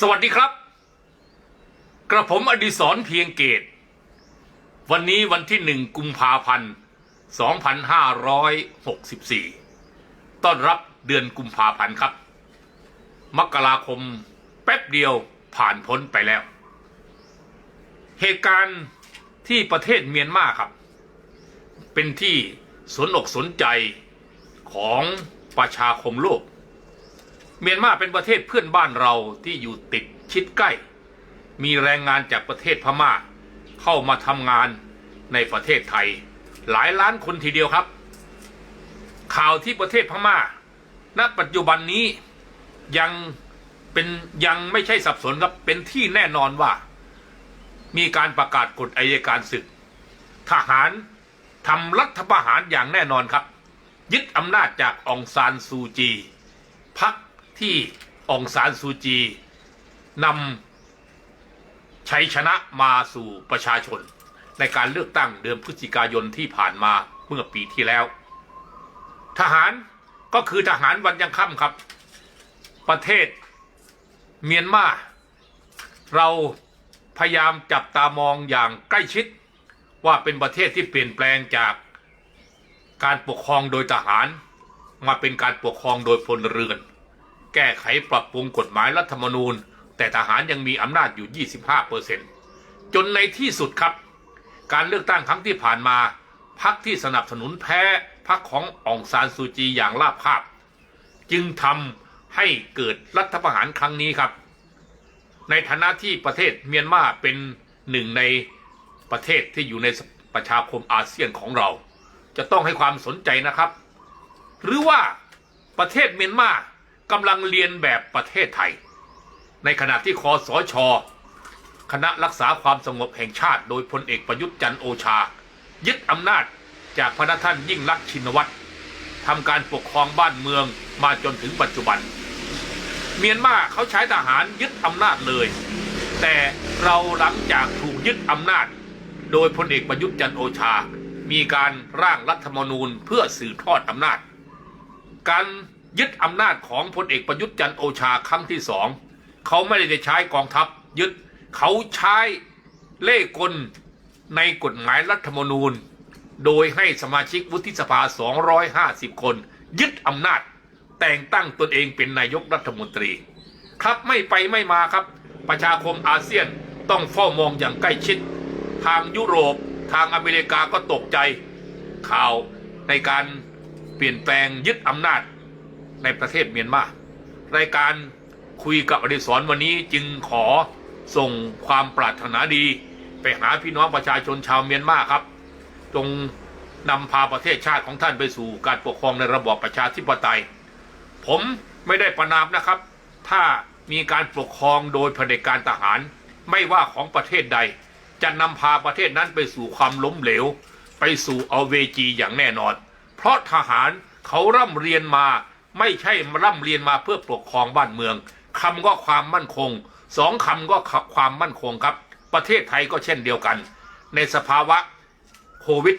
สวัสดีครับ กระผมอดิศรเพียงเกต วันนี้วันที่หนึ่งกุมภาพันธ์2564 ต้อนรับเดือนกุมภาพันธ์ครับ มกราคมแป๊บเดียวผ่านพ้นไปแล้ว เหตุการณ์ที่ประเทศเมียนมาครับ เป็นที่สนอกสนใจของประชาคมโลก เมียนมาเป็นประเทศเพื่อนบ้านเราที่อยู่ติดชิดใกล้ มีแรงงานจากประเทศพม่า เข้ามาทำงานในประเทศไทย หลายล้านคนทีเดียวครับ ข่าวที่ประเทศพม่า ณ ปัจจุบันนี้ยังเป็นยังไม่ใช่สับสนครับเป็นที่แน่นอนว่า มีการประกาศกฎอายการศึก ทหารทำรัฐประหารอย่างแน่นอนครับ ยึดอำนาจจากองซานซูจีพัก ที่องซานซูจีนำชัยชนะมาสู่ประชาชน ในการเลือกตั้งเดือนพฤศจิกายนที่ผ่านมาเมื่อปีที่แล้ว ทหารก็คือทหารวันยังค่ำครับ ประเทศเมียนมาเราพยายามจับตามองอย่างใกล้ชิด ว่าเป็นประเทศที่เปลี่ยนแปลงจากการปกครองโดยทหาร มาเป็นการปกครองโดยพลเรือน แก้ไขปรับปรุงกฎหมายรัฐธรรมนูญ แต่ทหารยังมีอำนาจอยู่ 25เปอร์เซ็นต์จนในที่สุดครับ การเลือกตั้งครั้งที่ผ่านมาพรรคที่สนับสนุนแพ้พรรคขององซานซูจีอย่างราบคาบ จึงทำให้เกิดรัฐประหารครั้งนี้ครับ ในฐานะที่ประเทศเมียนมาเป็นหนึ่งในประเทศที่อยู่ในประชาคมอาเซียนของเรา จะต้องให้ความสนใจนะครับ หรือว่าประเทศเมียนมา กำลังเรียนแบบประเทศไทย ในขณะที่คอสชคณะรักษาความสงบแห่งชาติ โดยพลเอกประยุทธ์จันโอชา ยึดอำนาจจากพระท่านยิ่งลักษณ์ชินวัตรทำการปกครองบ้านเมืองมาจนถึงปัจจุบัน เมียนมาเขาใช้ทหารยึดอำนาจเลย แต่เราหลังจากถูกยึดอำนาจ โดยพลเอกประยุทธ์จันโอชา มีการร่างรัฐธรรมนูญเพื่อสืบทอดอำนาจ การ ยึดอำนาจของพลเอกประยุทธ์จันโอชาครั้งที่สองเขาไม่ได้ใช้กองทัพยึดเขาใช้เล่กลในกฎหมายรัฐธรรมนูญ โดยให้สมาชิกวุฒิสภา 250 คน ยึดอำนาจ แต่งตั้งตนเองเป็นนายกรัฐมนตรี ครับไม่ไปไม่มาครับ ประชาคมอาเซียนต้องเฝ้ามองอย่างใกล้ชิด ทางยุโรปทางอเมริกาก็ตกใจ ข่าวในการเปลี่ยนแปลงยึดอำนาจ ในประเทศเมียนมารายการคุยกับอดิศรวันนี้จึงขอส่งความปรารถนาดี ไปหาพี่น้องประชาชนชาวเมียนมาครับ จงนำพาประเทศชาติของท่านไปสู่การปกครองในระบอบประชาธิปไตย ผมไม่ได้ประนามนะครับ ถ้ามีการปกครองโดยเผด็จการทหาร ไม่ว่าของประเทศใด จะนำพาประเทศนั้นไปสู่ความล้มเหลว ไปสู่เอาเวจีอย่างแน่นอน เพราะทหารเขาร่ำเรียนมา ไม่ใช่ร่ำเรียนมาเพื่อปกครองบ้านเมืองคำก็ความมั่นคงสองคำก็ความมั่นคงครับ ประเทศไทยก็เช่นเดียวกัน ในสภาวะโควิด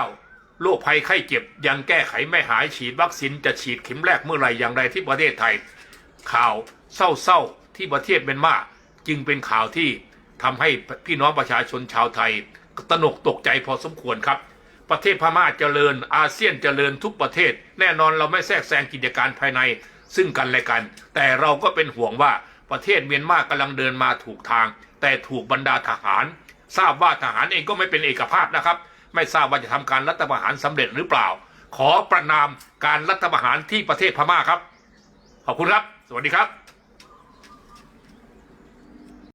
-19 โรคภัยไข้เจ็บยังแก้ไขไม่หายฉีดวัคซีนจะฉีดเข็มแรกเมื่อไหร่อย่างไรที่ประเทศไทย ข่าวเศร้าๆที่ประเทศเมียนมาจึงเป็นข่าวที่ทำให้พี่น้องประชาชนชาวไทยตระหนกตกใจพอสมควรครับ ประเทศพม่าเจริญ อาเซียนเจริญทุกประเทศ แน่นอนเราไม่แทรกแซงกิจการภายใน ซึ่งกันและกัน แต่เราก็เป็นห่วงว่าประเทศเมียนมากำลังเดินมาถูกทาง แต่ถูกบรรดาทหาร ทราบว่าทหารเองก็ไม่เป็นเอกภาพนะครับ ไม่ทราบว่าจะทำการรัฐประหารสำเร็จหรือเปล่า ขอประนามการรัฐประหารที่ประเทศพม่าครับ ขอบคุณครับ สวัสดีครับ